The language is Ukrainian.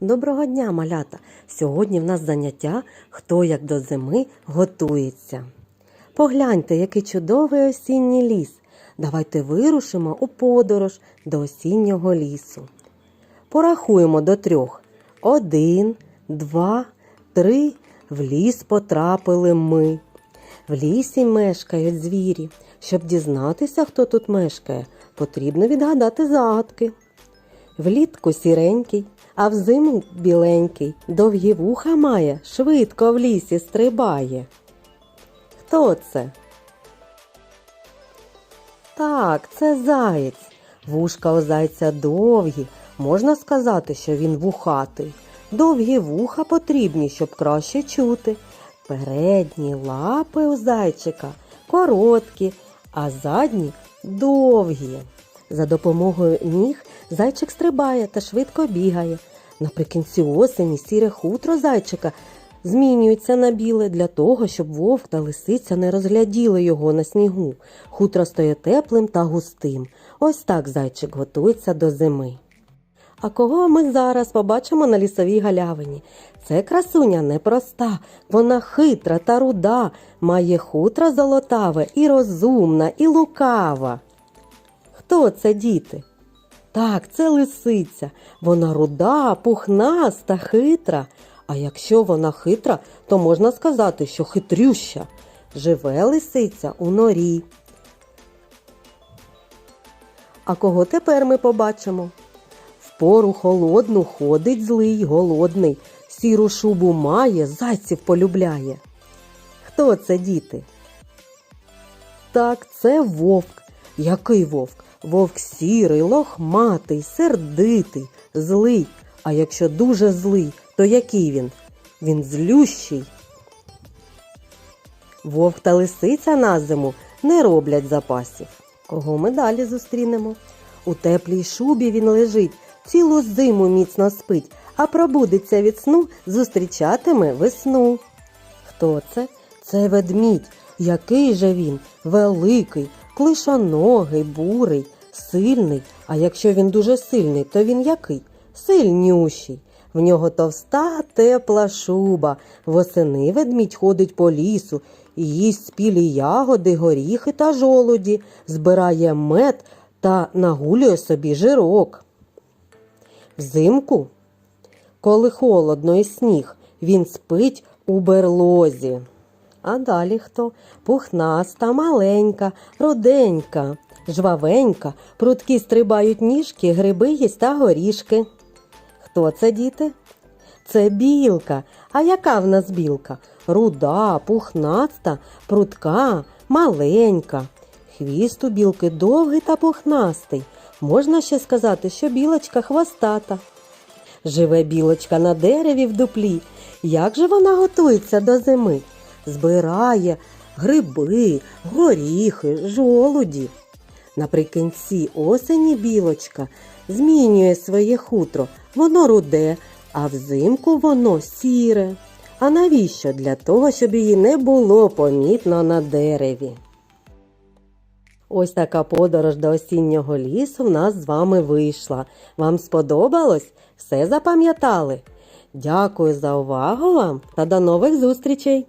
Доброго дня, малята! Сьогодні в нас заняття Хто як до зими готується. Погляньте, який чудовий осінній ліс. Давайте вирушимо у подорож до осіннього лісу. Порахуємо до трьох. Один, два, три. В ліс потрапили ми. В лісі мешкають звірі. Щоб дізнатися, хто тут мешкає, потрібно відгадати загадки. Влітку сіренький, а взиму біленький, довгі вуха має, швидко в лісі стрибає. Хто це? Так, це заєць. Вушка у зайця довгі. Можна сказати, що він вухатий. Довгі вуха потрібні, щоб краще чути. Передні лапи у зайчика короткі, а задні довгі. За допомогою ніг зайчик стрибає та швидко бігає. Наприкінці осені сіре хутро зайчика змінюється на біле для того, щоб вовк та лисиця не розгляділи його на снігу. Хутро стає теплим та густим. Ось так зайчик готується до зими. А кого ми зараз побачимо на лісовій галявині? Це красуня непроста, вона хитра та руда, має хутро золотаве і розумна, і лукава. Хто це діти? Так, це лисиця. Вона руда, пухнаста, хитра. А якщо вона хитра, то можна сказати, що хитрюща. Живе лисиця у норі. А кого тепер ми побачимо? В пору холодну ходить злий, голодний, сіру шубу має, зайців полюбляє. Хто це діти? Так, це вовк. Який вовк? Вовк сірий, лохматий, сердитий, злий. А якщо дуже злий, то який він? Він злющий. Вовк та лисиця на зиму не роблять запасів. Кого ми далі зустрінемо? У теплій шубі він лежить, цілу зиму міцно спить, а пробудеться від сну, зустрічатиме весну. Хто це? Це ведмідь. Який же він? Великий, клишоногий, бурий, сильний. А якщо він дуже сильний, то він який? Сильнющий. В нього товста тепла шуба. Восени ведмідь ходить по лісу їсть спілі ягоди, горіхи та жолуді, збирає мед та нагулює собі жирок. Взимку, коли холодно і сніг, він спить у берлозі. А далі хто? Пухнаста, маленька, руденька, жвавенька, прудкі стрибають ніжки, гриби їсть та горішки. Хто це, діти? Це білка. А яка в нас білка? Руда, пухнаста, прудка, маленька. Хвіст у білки довгий та пухнастий. Можна ще сказати, що білочка хвостата. Живе білочка на дереві в дуплі. Як же вона готується до зими? Збирає гриби, горіхи, жолуді. Наприкінці осені білочка змінює своє хутро. Воно руде, а взимку воно сіре. А навіщо? Для того, щоб її не було помітно на дереві. Ось така подорож до осіннього лісу в нас з вами вийшла. Вам сподобалось? Все запам'ятали? Дякую за увагу вам та до нових зустрічей!